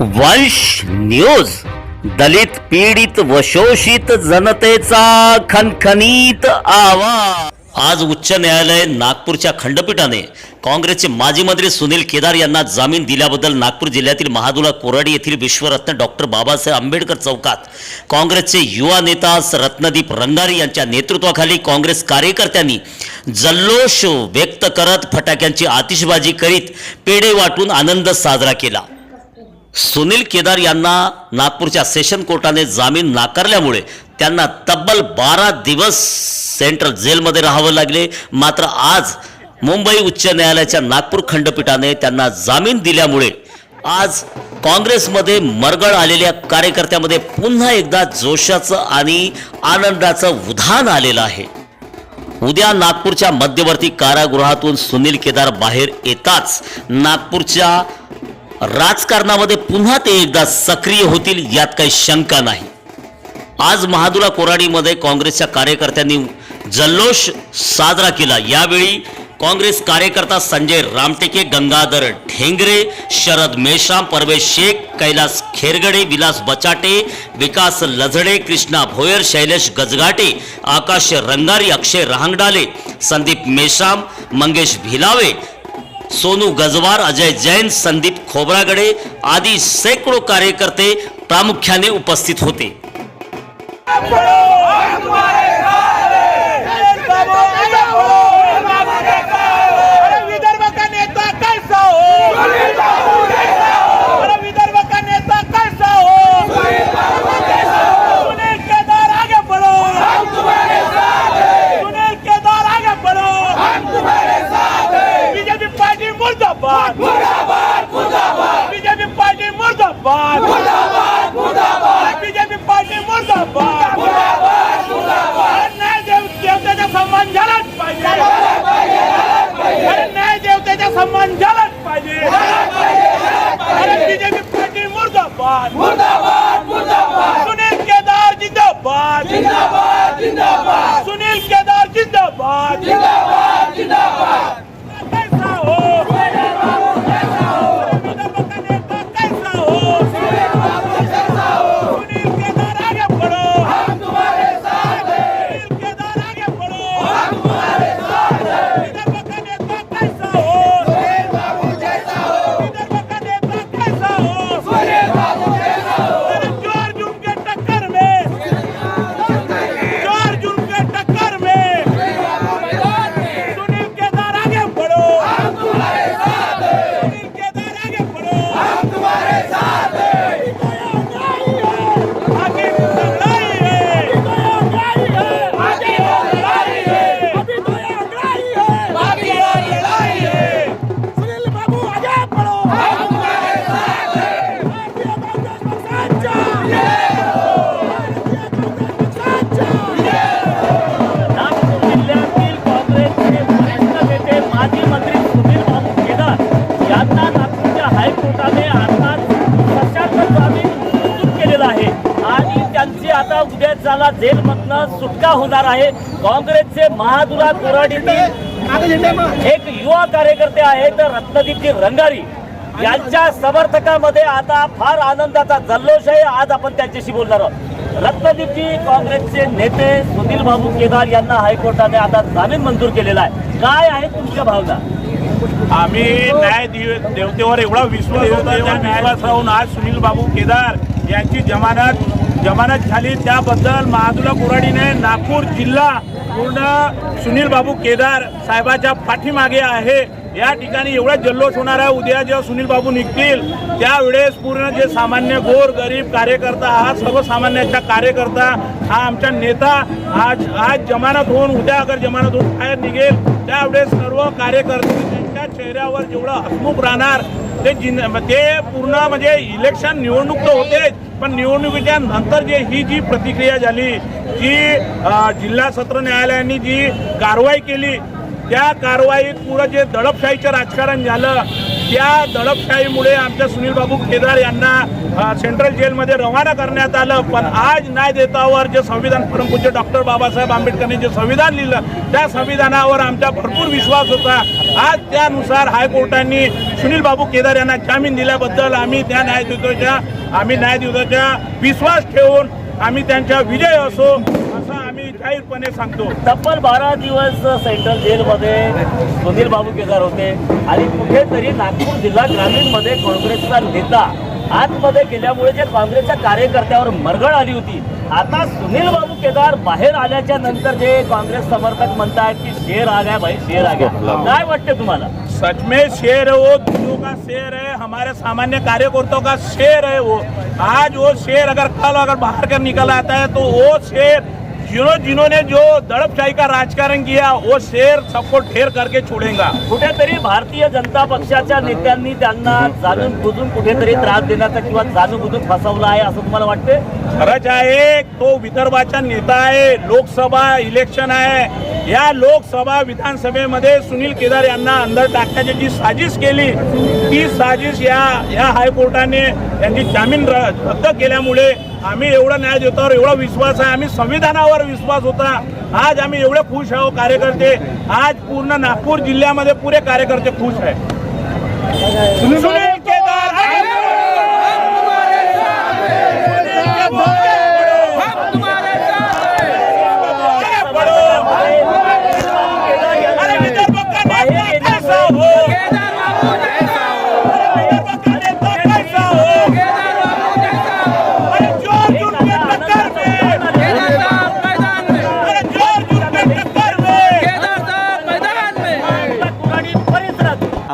वंश न्यूज. दलित पीडित व शोषित जनतेचा खनखनीत आवाज. आज उच्च न्यायालय नागपूरच्या खंडपीठाने काँग्रेसचे माजी मंत्री सुनील केदार यांना जामीन दिल्याबद्दल नागपूर जिल्ह्यातील महादुला कोराडी येथील विश्वरत्न डॉक्टर बाबासाहेब आंबेडकर चौकात काँग्रेसचे युवा नेता रत्नदीप रंगारी यांच्या नेतृत्वाखाली काँग्रेस कार्यकर्त्यांनी जल्लोष व्यक्त करत फटाक्यांची आतिषबाजी करीत पेढे वाटून आनंद साजरा केला. सुनील केदार यांना नागपूरच्या सेशन कोर्टाने जामीन नाकारल्यामुळे त्यांना तब्बल बारा दिवस सेंट्रल जेलमध्ये राहावं लागले. मात्र आज मुंबई उच्च न्यायालयाच्या नागपूर खंडपीठाने त्यांना जामीन दिल्यामुळे आज काँग्रेसमध्ये मरगळ आलेल्या कार्यकर्त्यामध्ये पुन्हा एकदा जोशाचं आणि आनंदाचं उधाण आलेलं आहे. उद्या नागपूरच्या मध्यवर्ती कारागृहातून सुनील केदार बाहेर येताच नागपूरच्या राजकारणामध्ये पुन्हा ते एकदा सक्रिय होतील यात काही शंका नाही. आज महादुरा कोराडीमध्ये काँग्रेसच्या कार्यकर्त्यांनी जल्लोष साजरा केला. यावेळी काँग्रेस कार्यकर्ता संजय रामटेके गंगाधर ठेंगरे शरद मेश्राम परवेश शेख कैलास खेरगडे विलास बचाटे विकास लझडे कृष्णा भोयर शैलेश गजगाटे आकाश रंगारी अक्षय रहांगडाले संदीप मेश्राम मंगेश भिलावे सोनू गजवार अजय जैन संदीप खोब्रागडे आदी शेकडो कार्यकर्ते प्रामुख्याने उपस्थित होते। अरे मुर्दाबाद। बीजेपी पार्टी मुर्दाबाद। अरे न्याय देव देवतेचा सन्मान झालाच पाहिजे। अरे न्याय देवतेचा सन्मान झालाच पाहिजे। अरे बीजेपी पार्टी मुर्दाबाद। सुनील केदार जिंदाबाद। जेलमधनं सुटका होणार आहे. काँग्रेसचे महादुरा कोराडीतील एक युवा कार्यकर्ते आहेत रत्नदीपजी रंगारी. यांच्या समर्थकामध्ये आता फार आनंदाचा जल्लोष आहे. आज आपण त्यांच्याशी बोलणार आहोत. रत्नदीपजी काँग्रेसचे नेते सुनील बाबू केदार यांना हायकोर्टाने आता जामीन मंजूर केलेला आहे. काय आहे तुमच्या भावना? आम्ही न्याय देव- देवतेवर एवढा विश्वास होता त्या विश्वास राहून आज सुनील बाबू केदार यांची जमानत जमानत झाली. त्याबद्दल महादुला कुराडीने नागपूर जिल्हा पूर्ण सुनील बाबू केदार साहेबाच्या पाठीमागे आहे. या ठिकाणी एवढा जल्लोष होणार आहे. उद्या जेव्हा सुनील बाबू निघतील त्यावेळेस पूर्ण जे सामान्य गोर गरीब कार्यकर्ता हा सर्वसामान्याचा कार्यकर्ता हा आमचा नेता आज आज जमानत होऊन उद्या अगर जमानत होऊन बाहेर निघेल त्यावेळेस सर्व कार्यकर्ते चेहऱ्यावर जेवढं हसमुख राहणार ते जिन ते पूर्ण म्हणजे इलेक्शन निवडणूक तर होते पण निवडणुकीच्या नंतर जे ही जी प्रतिक्रिया झाली जी जिल्हा सत्र न्यायालयाने जी कारवाई केली त्या कारवाईत पुढं जे दडपशाहीचं राजकारण झालं त्या दडपशाहीमुळे आमच्या सुनील बाबू केदार यांना सेंट्रल जेलमध्ये रवाना करण्यात आलं. पण आज न्याय देतावर जे संविधान परमपूज्य डॉक्टर बाबासाहेब आंबेडकरांनी जे संविधान लिहिलं त्या संविधानावर आमचा भरपूर विश्वास होता. आज त्यानुसार हायकोर्टांनी सुनील बाबू केदार यांना जामीन दिल्याबद्दल आम्ही त्या न्यायदूताच्या आम्ही न्यायदूताच्या विश्वास ठेवून आम्ही त्यांचा विजय असो. जाहीरपणे सांगतो. तब्बल बारा दिवस सेंट्रल जेलमध्ये सुनील बाबू केदार होते. आणि कुठेतरी नागपूर जिल्हा ग्रामीणमध्ये काँग्रेसचा नेता आतमध्ये गेल्यामुळे जे काँग्रेसच्या कार्यकर्त्यावर मरगळ आली होती. आता सुनील बाबू केदार बाहेर आल्याच्यानंतर जे काँग्रेस समर्थक म्हणतात की शेर आ गया भाई शेर आ गया काय वाटते तुम्हाला? सच में शेर है वो दुनिया का शेर है हमारे सामान्य कार्यकर्ताओं का शेर है वो। आज वो शेर अगर कल अगर बाहर कर निकल आता है तो वो शेर जिन्हों जिन्होंने जो दड़पशाही का राजकारण किया वो शेर सबको ढेर करके छोड़ेगा। कुठेतरी भारतीय जनता पक्षाच्या नेत्यांनी त्यांना जाणून बुजून कुठेतरी त्रास देण्याचा किंवा जाणून बुजून फसवलं आहे असं तुम्हाला वाटते खरंच आहे तो विदर्भाचा नेता आहे लोकसभा इलेक्शन आहे. या लोकसभा विधानसभेमध्ये सुनील केदार यांना अंदर टाकण्याची जी साजिश केली ती साजिश या या हायकोर्टाने त्यांची जामीन र- रद्द केल्यामुळे आम्ही एवढा न्याय देतो एवढा विश्वास आहे आम्ही संविधानावर विश्वास होता. आज आम्ही एवढे खुश आहो कार्यकर्ते. आज पूर्ण नागपूर जिल्ह्यामध्ये पुरे कार्यकर्ते खुश आहे